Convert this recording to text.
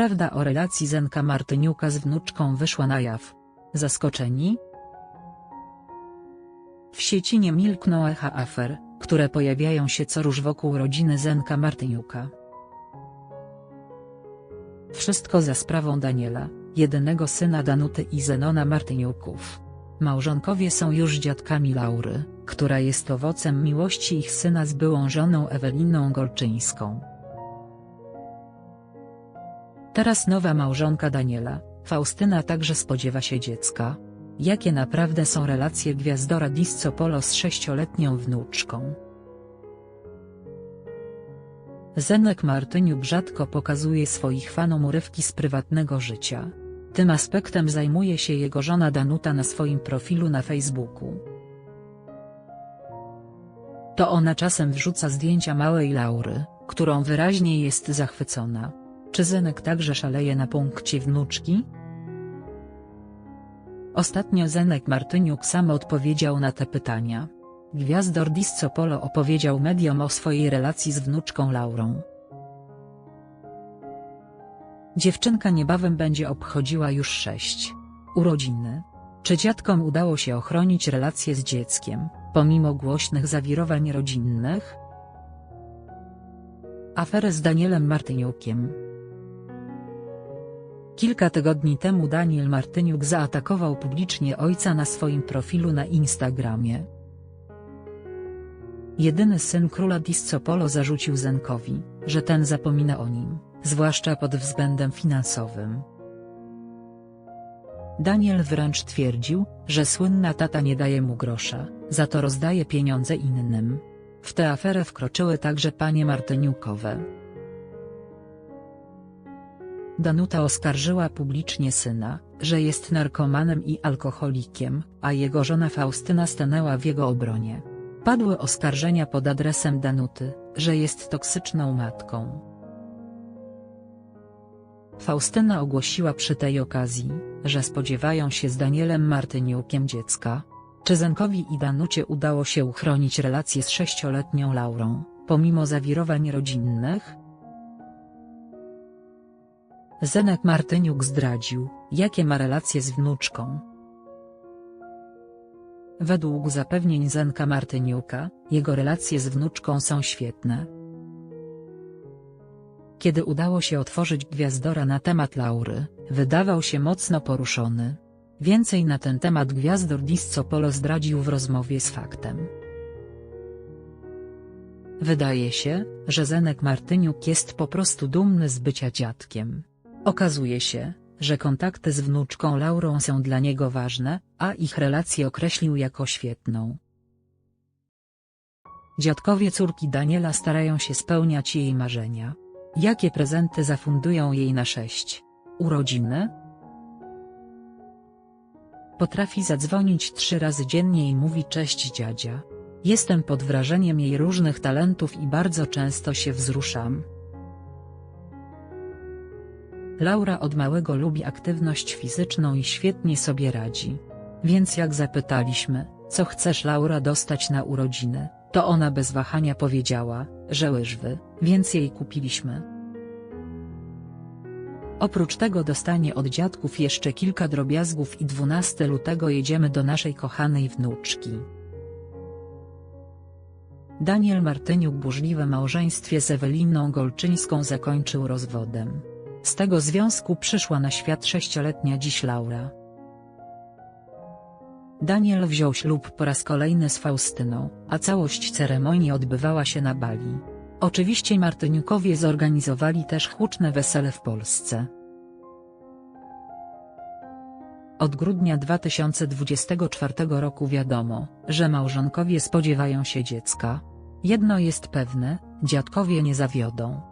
Prawda o relacji Zenka Martyniuka z wnuczką wyszła na jaw. Zaskoczeni? W sieci nie milkną echa afer, które pojawiają się co róż wokół rodziny Zenka Martyniuka. Wszystko za sprawą Daniela, jedynego syna Danuty i Zenona Martyniuków. Małżonkowie są już dziadkami Laury, która jest owocem miłości ich syna z byłą żoną Eweliną Golczyńską. Teraz nowa małżonka Daniela, Faustyna także spodziewa się dziecka. Jakie naprawdę są relacje gwiazdora Disco Polo z sześcioletnią wnuczką? Zenek Martyniuk rzadko pokazuje swoich fanom urywki z prywatnego życia. Tym aspektem zajmuje się jego żona Danuta na swoim profilu na Facebooku. To ona czasem wrzuca zdjęcia małej Laury, którą wyraźnie jest zachwycona. Czy Zenek także szaleje na punkcie wnuczki? Ostatnio Zenek Martyniuk sam odpowiedział na te pytania. Gwiazdor Disco Polo opowiedział mediom o swojej relacji z wnuczką Laurą. Dziewczynka niebawem będzie obchodziła już sześć urodziny. Czy dziadkom udało się ochronić relacje z dzieckiem, pomimo głośnych zawirowań rodzinnych? Aferę z Danielem Martyniukiem Kilka tygodni temu Daniel Martyniuk zaatakował publicznie ojca na swoim profilu na Instagramie. Jedyny syn króla Disco Polo zarzucił Zenkowi, że ten zapomina o nim, zwłaszcza pod względem finansowym. Daniel wręcz twierdził, że słynna tata nie daje mu grosza, za to rozdaje pieniądze innym. W tę aferę wkroczyły także panie Martyniukowe. Danuta oskarżyła publicznie syna, że jest narkomanem i alkoholikiem, a jego żona Faustyna stanęła w jego obronie. Padły oskarżenia pod adresem Danuty, że jest toksyczną matką. Faustyna ogłosiła przy tej okazji, że spodziewają się z Danielem Martyniukiem dziecka. Czy Zenkowi i Danucie udało się uchronić relacje z sześcioletnią Laurą, pomimo zawirowań rodzinnych? Zenek Martyniuk zdradził, jakie ma relacje z wnuczką. Według zapewnień Zenka Martyniuka, jego relacje z wnuczką są świetne. Kiedy udało się otworzyć gwiazdora na temat Laury, wydawał się mocno poruszony. Więcej na ten temat gwiazdor Disco zdradził w rozmowie z Faktem. Wydaje się, że Zenek Martyniuk jest po prostu dumny z bycia dziadkiem. Okazuje się, że kontakty z wnuczką Laurą są dla niego ważne, a ich relację określił jako świetną. Dziadkowie córki Daniela starają się spełniać jej marzenia. Jakie prezenty zafundują jej na sześć urodziny? Potrafi zadzwonić trzy razy dziennie i mówi cześć dziadzia. Jestem pod wrażeniem jej różnych talentów i bardzo często się wzruszam. Laura od małego lubi aktywność fizyczną i świetnie sobie radzi. Więc jak zapytaliśmy, co chcesz Laura dostać na urodziny, to ona bez wahania powiedziała, że łyżwy, więc jej kupiliśmy. Oprócz tego dostanie od dziadków jeszcze kilka drobiazgów i 12 lutego jedziemy do naszej kochanej wnuczki. Daniel Martyniuk burzliwe małżeństwie z Eweliną Golczyńską zakończył rozwodem. Z tego związku przyszła na świat sześcioletnia dziś Laura. Daniel wziął ślub po raz kolejny z Faustyną, a całość ceremonii odbywała się na Bali. Oczywiście Martyniukowie zorganizowali też huczne wesele w Polsce. Od grudnia 2024 roku wiadomo, że małżonkowie spodziewają się dziecka. Jedno jest pewne, dziadkowie nie zawiodą.